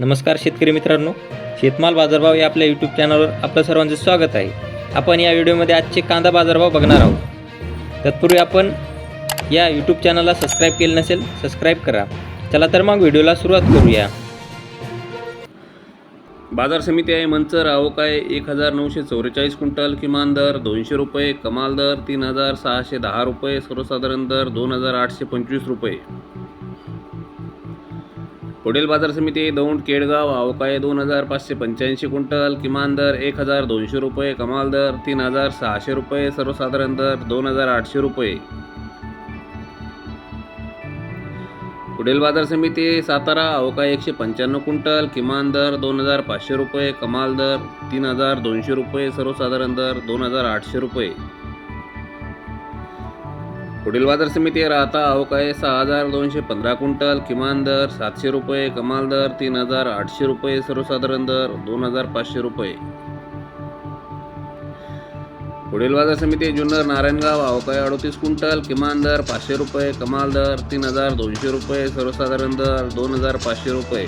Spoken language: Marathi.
नमस्कार शेतकरी मित्रांनो शेतमाल बाजारभाव या आपल्या यूट्यूब चॅनलवर आपलं सर्वांचं स्वागत आहे. आपण या व्हिडिओमध्ये आजचे कांदा बाजारभाव बघणार आहोत. तत्पूर्वी आपण या यूट्यूब चॅनलला सबस्क्राईब केलं नसेल सबस्क्राईब करा. चला तर मग व्हिडिओला सुरुवात करूया. बाजार समिती आहे मंचर आवक आहे एक हजार नऊशे चौवेचाळीस क्विंटल किमान दर दोनशे रुपये कमाल दर तीन हजार सहाशे दहा रुपये सर्वसाधारण दर दोन हजार आठशे पंचवीस रुपये. पुढील बाजार समिती दौंड केडगाव आवक दोन हजार पाचशे पंच्याऐंशी क्विंटल किमान दर एक हजार दोनशे रुपये कमाल दर तीन हजार सहाशे रुपये सर्वसाधारण दर दोन हजार आठशे रुपये. पुढील बाजार समिती सातारा अवकाळी एकशे पंच्याण्णव क्विंटल किमान दर दोन हजार पाचशे रुपये कमाल दर तीन हजार दोनशे रुपये सर्वसाधारण दर दोन हजार आठशे रुपये. पुढील बाजार समिती राहता अहो आहे सहा हजार दोनशे पंधरा क्विंटल किमान दर सातशे रुपये कमाल दर तीन हजार आठशे रुपये सर्वसाधारण दर दोन हजार पाचशे रुपये. पुढील बाजार समिती जुन्नर नारायणगाव अवकाय अडोतीस क्विंटल किमान दर पाचशे रुपये कमाल दर तीन हजार दोनशे रुपये सर्वसाधारण दर दोन हजार पाचशे रुपये.